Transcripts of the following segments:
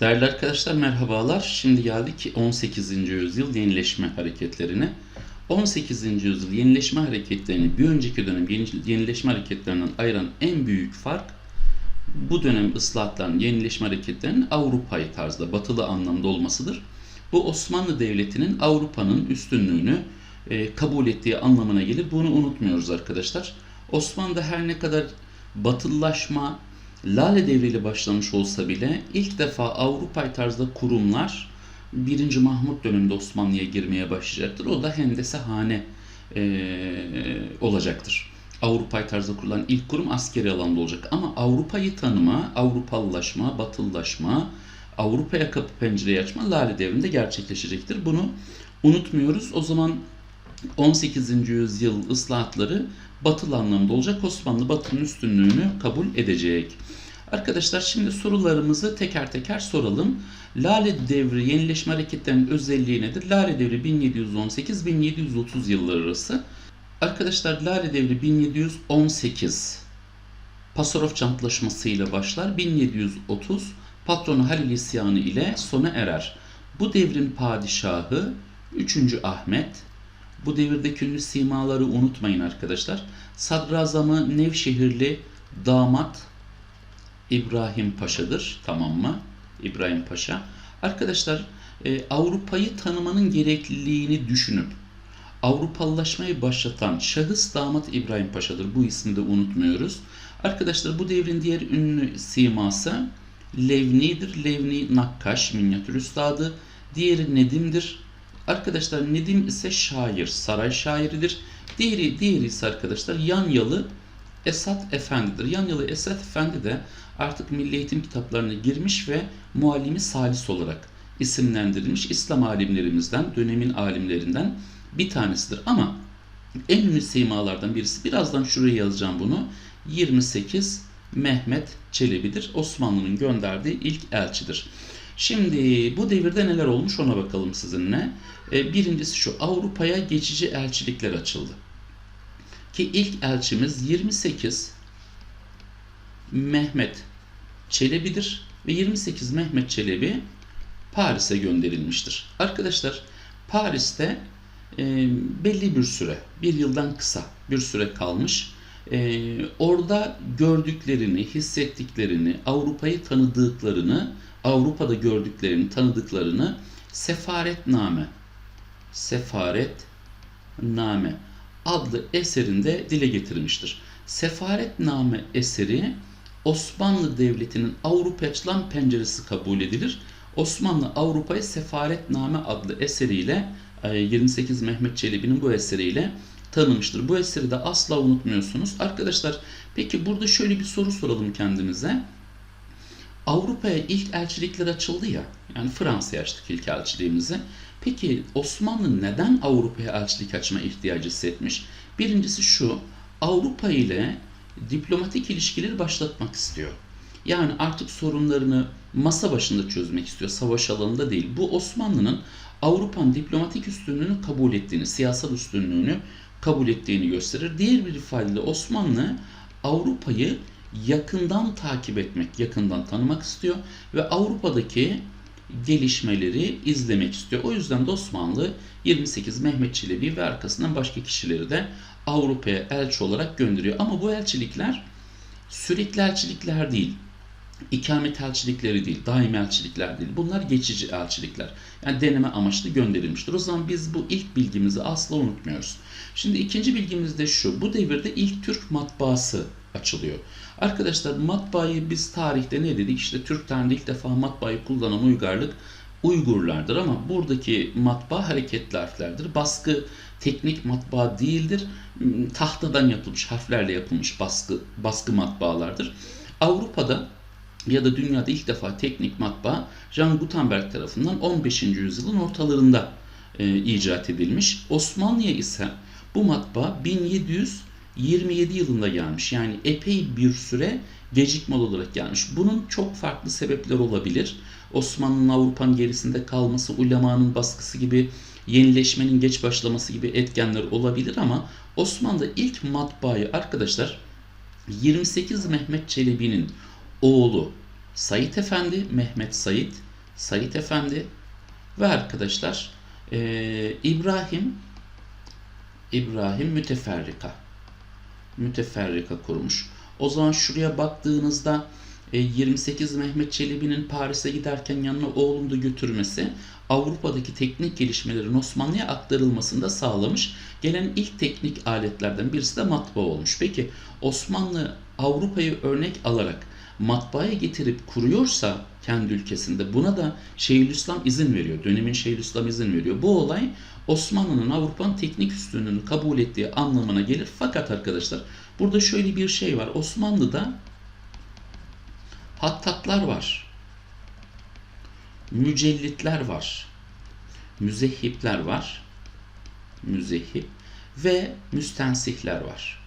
Değerli arkadaşlar merhabalar. Şimdi geldik 18. yüzyıl yenileşme hareketlerine. 18. yüzyıl yenileşme hareketlerini bir önceki dönem yeni- yenileşme hareketlerinden ayıran en büyük fark bu dönem ıslahatların yenileşme hareketlerinin Avrupa'yı tarzda batılı anlamda olmasıdır. Bu Osmanlı Devleti'nin Avrupa'nın üstünlüğünü e, kabul ettiği anlamına gelir. Bunu unutmuyoruz arkadaşlar. Osmanlı'da her ne kadar batılılaşma Lale devriyle başlamış olsa bile ilk defa Avrupa tarzda kurumlar 1. Mahmut döneminde Osmanlı'ya girmeye başlayacaktır. O da Hendesehane e, olacaktır. Avrupa tarzda kurulan ilk kurum askeri alanda olacak. Ama Avrupa'yı tanıma, Avrupalılaşma, Batılılaşma, Avrupa'ya kapı pencereyi açma Lale devrinde gerçekleşecektir. Bunu unutmuyoruz. O zaman 18. yüzyıl ıslahatları batılı anlamda olacak. Osmanlı batının üstünlüğünü kabul edecek. Arkadaşlar şimdi sorularımızı teker teker soralım. Lale devri yenileşme hareketlerinin özelliği nedir? Lale devri 1718-1730 yılları arası. Arkadaşlar Lale devri 1718 Pasarofça Antlaşması ile başlar. 1730 patronu Halil İsyanı ile sona erer. Bu devrin padişahı 3. Ahmet. Bu devirdeki ünlü simaları unutmayın arkadaşlar. Sadrazamı Nevşehirli damat İbrahim Paşa'dır. Tamam mı? İbrahim Paşa. Arkadaşlar e, Avrupa'yı tanımanın gerekliliğini düşünüp Avrupalılaşmayı başlatan şahıs damat İbrahim Paşa'dır. Bu ismi de unutmuyoruz. Arkadaşlar bu devrin diğer ünlü siması Levni'dir. Levni Nakkaş, minyatür üstadı. Diğeri Nedim'dir. Arkadaşlar Nedim ise şair, saray şairidir. Diğeri, diğeri ise arkadaşlar Yanyalı Esat Efendi'dir. Yanyalı Esat Efendi de artık milli eğitim kitaplarına girmiş ve muallimi salis olarak isimlendirilmiş İslam alimlerimizden, dönemin alimlerinden bir tanesidir. Ama en ünlü simalardan birisi, birazdan şuraya yazacağım bunu, 28 Mehmet Çelebi'dir. Osmanlı'nın gönderdiği ilk elçidir. Şimdi bu devirde neler olmuş ona bakalım sizinle. E, Birincisi şu, Avrupa'ya geçici elçilikler açıldı. Ki ilk elçimiz 28 Mehmet Çelebi'dir ve 28 Mehmet Çelebi Paris'e gönderilmiştir. Arkadaşlar Paris'te e, belli bir süre, bir yıldan kısa bir süre kalmış. E, orada gördüklerini, hissettiklerini, Avrupa'yı tanıdıklarını, Avrupa'da gördüklerini, tanıdıklarını sefaretname, sefaretname adlı eserinde dile getirmiştir. Sefaretname eseri Osmanlı Devleti'nin Avrupa'ya açılan penceresi kabul edilir. Osmanlı Avrupa'yı Sefaretname adlı eseriyle e, 28 Mehmet Çelebi'nin bu eseriyle tanımıştır. Bu eseri de asla unutmuyorsunuz. Arkadaşlar peki burada şöyle bir soru soralım kendimize. Avrupa'ya ilk elçilikler açıldı ya. Yani Fransa'ya açtık ilk elçiliğimizi. Peki Osmanlı neden Avrupa'ya elçilik açma ihtiyacı hissetmiş? Birincisi şu. Avrupa ile diplomatik ilişkileri başlatmak istiyor. Yani artık sorunlarını masa başında çözmek istiyor, savaş alanında değil. Bu Osmanlı'nın Avrupa'nın diplomatik üstünlüğünü kabul ettiğini, siyasal üstünlüğünü kabul ettiğini gösterir. Diğer bir ifadeyle Osmanlı Avrupa'yı yakından takip etmek, yakından tanımak istiyor ve Avrupa'daki gelişmeleri izlemek istiyor. O yüzden de Osmanlı 28 Mehmet Çelebi ve arkasından başka kişileri de Avrupa'ya elçi olarak gönderiyor. Ama bu elçilikler sürekli elçilikler değil. İkamet elçilikleri değil, daim elçilikler değil. Bunlar geçici elçilikler. Yani deneme amaçlı gönderilmiştir. O zaman biz bu ilk bilgimizi asla unutmuyoruz. Şimdi ikinci bilgimiz de şu. Bu devirde ilk Türk matbaası açılıyor. Arkadaşlar matbaayı biz tarihte ne dedik? İşte Türk tarihinde ilk defa matbaayı kullanan uygarlık Uygurlardır ama buradaki matbaa hareketli harflerdir. Baskı teknik matbaa değildir. Hmm, Tahtadan yapılmış, harflerle yapılmış baskı baskı matbaalardır. Avrupa'da ya da dünyada ilk defa teknik matbaa Jean Gutenberg tarafından 15. yüzyılın ortalarında e, icat edilmiş. Osmanlı'ya ise bu matbaa 1727 yılında gelmiş. Yani epey bir süre gecikmeli olarak gelmiş. Bunun çok farklı sebepleri olabilir. Osmanlı'nın Avrupa'nın gerisinde kalması, ulemanın baskısı gibi, yenileşmenin geç başlaması gibi etkenler olabilir ama Osmanlı ilk matbaayı arkadaşlar 28 Mehmet Çelebi'nin oğlu Said Efendi, Mehmet Said Said Efendi ve arkadaşlar e, İbrahim İbrahim Müteferrika Müteferrika kurmuş. O zaman şuraya baktığınızda e, 28 Mehmet Çelebi'nin Paris'e giderken yanına oğlunu da götürmesi Avrupa'daki teknik gelişmelerin Osmanlı'ya aktarılmasını da sağlamış. Gelen ilk teknik aletlerden birisi de matbaa olmuş. Peki Osmanlı Avrupa'yı örnek alarak matbaaya getirip kuruyorsa kendi ülkesinde buna da Şeyhülislam izin veriyor. Dönemin Şeyhülislam izin veriyor. Bu olay Osmanlı'nın Avrupa'nın teknik üstünlüğünü kabul ettiği anlamına gelir. Fakat arkadaşlar burada şöyle bir şey var. Osmanlı'da hattatlar var. Mücellitler var. Müzehhipler var. Müzehhip ve müstensihler var.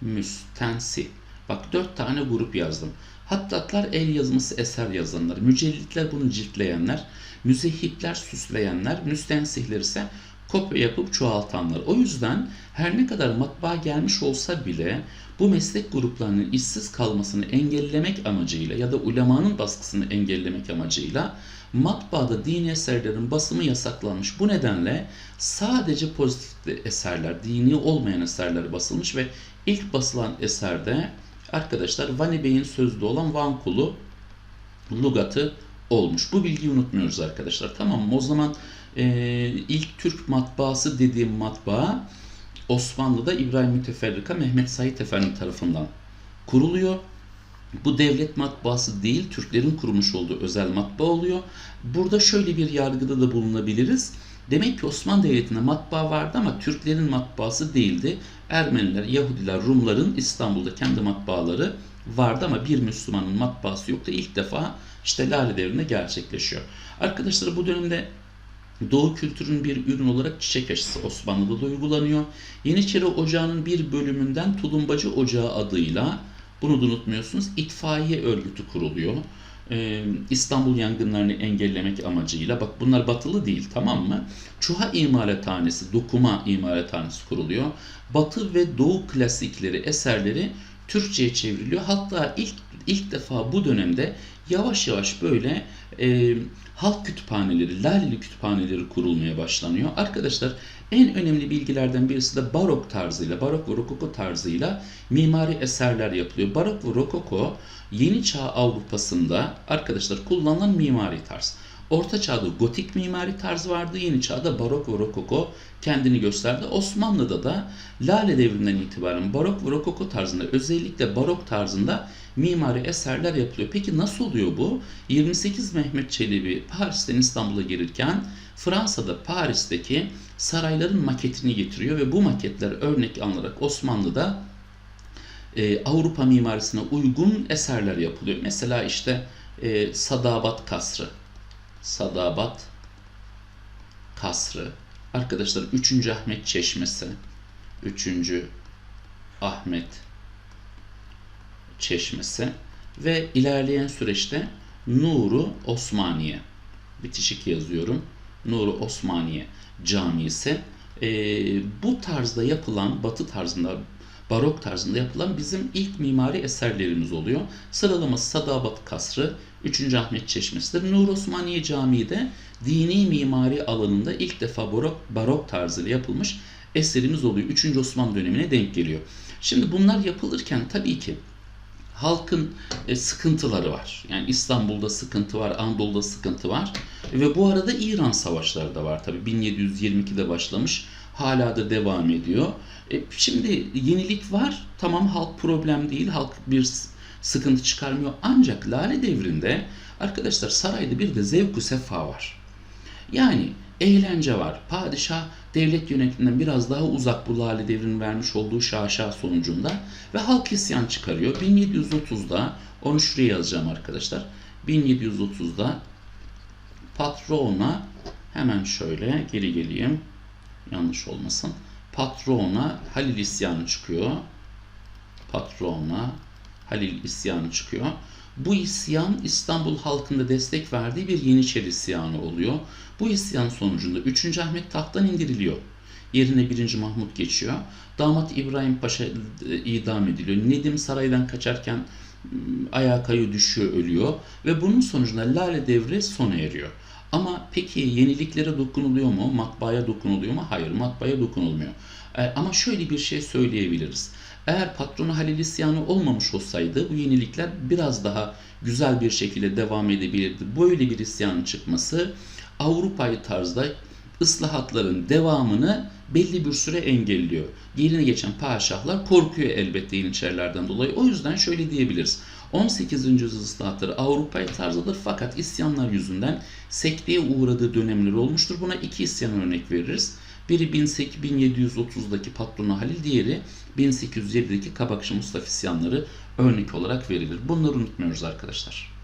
Müstensih. Bak dört tane grup yazdım. Hattatlar el yazması eser yazanlar. Mücellitler bunu ciltleyenler. Müzehhipler süsleyenler. Müstensihler ise kopya yapıp çoğaltanlar. O yüzden her ne kadar matbaa gelmiş olsa bile bu meslek gruplarının işsiz kalmasını engellemek amacıyla ya da ulemanın baskısını engellemek amacıyla matbaada dini eserlerin basımı yasaklanmış. Bu nedenle sadece pozitif eserler, dini olmayan eserler basılmış ve ilk basılan eserde arkadaşlar Vani Bey'in sözlü olan Van Kulu lugatı olmuş. Bu bilgiyi unutmuyoruz arkadaşlar. Tamam mı? O zaman e, ilk Türk matbaası dediğim matbaa Osmanlı'da İbrahim Müteferrika Mehmet Said Efendi tarafından kuruluyor. Bu devlet matbaası değil, Türklerin kurmuş olduğu özel matbaa oluyor. Burada şöyle bir yargıda da bulunabiliriz. Demek ki Osmanlı Devleti'nde matbaa vardı ama Türklerin matbaası değildi. Ermeniler, Yahudiler, Rumların İstanbul'da kendi matbaaları vardı ama bir Müslümanın matbaası yoktu. İlk defa işte Lale Devri'nde gerçekleşiyor. Arkadaşlar bu dönemde Doğu kültürünün bir ürün olarak çiçek aşısı Osmanlı'da da uygulanıyor. Yeniçeri Ocağı'nın bir bölümünden Tulumbacı Ocağı adıyla bunu da unutmuyorsunuz itfaiye örgütü kuruluyor. Ee, İstanbul yangınlarını engellemek amacıyla bak bunlar batılı değil tamam mı? Çuha imalathanesi, dokuma imalathanesi kuruluyor. Batı ve Doğu klasikleri, eserleri Türkçe'ye çevriliyor. Hatta ilk ilk defa bu dönemde yavaş yavaş böyle e, halk kütüphaneleri, Laleli kütüphaneleri kurulmaya başlanıyor. Arkadaşlar en önemli bilgilerden birisi de barok tarzıyla, barok ve rokoko tarzıyla mimari eserler yapılıyor. Barok ve rokoko yeni çağ Avrupa'sında arkadaşlar kullanılan mimari tarz. Orta çağda gotik mimari tarzı vardı. Yeni çağda barok ve rokoko kendini gösterdi. Osmanlı'da da Lale devrinden itibaren barok ve rokoko tarzında özellikle barok tarzında mimari eserler yapılıyor. Peki nasıl oluyor bu? 28 Mehmet Çelebi Paris'ten İstanbul'a gelirken Fransa'da Paris'teki sarayların maketini getiriyor ve bu maketler örnek alınarak Osmanlı'da e, Avrupa mimarisine uygun eserler yapılıyor. Mesela işte e, Sadabat Kasrı. Sadabat Kasrı. Arkadaşlar 3. Ahmet Çeşmesi. 3. Ahmet Çeşmesi ve ilerleyen süreçte Nuru Osmaniye bitişik yazıyorum. Nuru Osmaniye Camisi e, bu tarzda yapılan batı tarzında barok tarzında yapılan bizim ilk mimari eserlerimiz oluyor. Sıralaması Sadabat Kasrı, 3. Ahmet Çeşmesi'dir. Nur Osmaniye Camii de dini mimari alanında ilk defa barok, barok tarzıyla yapılmış eserimiz oluyor. 3. Osmanlı dönemine denk geliyor. Şimdi bunlar yapılırken tabii ki halkın e, sıkıntıları var. Yani İstanbul'da sıkıntı var, Anadolu'da sıkıntı var. Ve bu arada İran savaşları da var tabii. 1722'de başlamış, hala da devam ediyor. E, şimdi yenilik var, tamam halk problem değil, halk bir sıkıntı çıkarmıyor. Ancak Lale devrinde arkadaşlar sarayda bir de zevku sefa var. Yani eğlence var. Padişah devlet yönetiminden biraz daha uzak bu Lale devrinin vermiş olduğu şaşa sonucunda ve halk isyan çıkarıyor. 1730'da onu şuraya yazacağım arkadaşlar. 1730'da patrona hemen şöyle geri geleyim. Yanlış olmasın. Patrona Halil isyanı çıkıyor. Patrona Halil isyanı çıkıyor. Bu isyan İstanbul halkında destek verdiği bir Yeniçeri isyanı oluyor. Bu isyan sonucunda 3. Ahmet tahttan indiriliyor. Yerine 1. Mahmut geçiyor. Damat İbrahim Paşa idam ediliyor. Nedim saraydan kaçarken ayağa kayıyor, düşüyor, ölüyor ve bunun sonucunda Lale devri sona eriyor. Ama peki yeniliklere dokunuluyor mu? Matbaaya dokunuluyor mu? Hayır, matbaaya dokunulmuyor. E, ama şöyle bir şey söyleyebiliriz. Eğer patronu Halil isyanı olmamış olsaydı bu yenilikler biraz daha güzel bir şekilde devam edebilirdi. Böyle bir isyanın çıkması Avrupa'yı tarzda ıslahatların devamını belli bir süre engelliyor. Yerine geçen padişahlar korkuyor elbette Yeniçerilerden dolayı. O yüzden şöyle diyebiliriz. 18. yüzyıl ıslahatları Avrupa'yı tarzıdır fakat isyanlar yüzünden sekteye uğradığı dönemler olmuştur. Buna iki isyan örnek veririz. Biri 1730'daki patronu Halil, diğeri 1807'deki Kabakçı Mustafa isyanları örnek olarak verilir. Bunları unutmuyoruz arkadaşlar.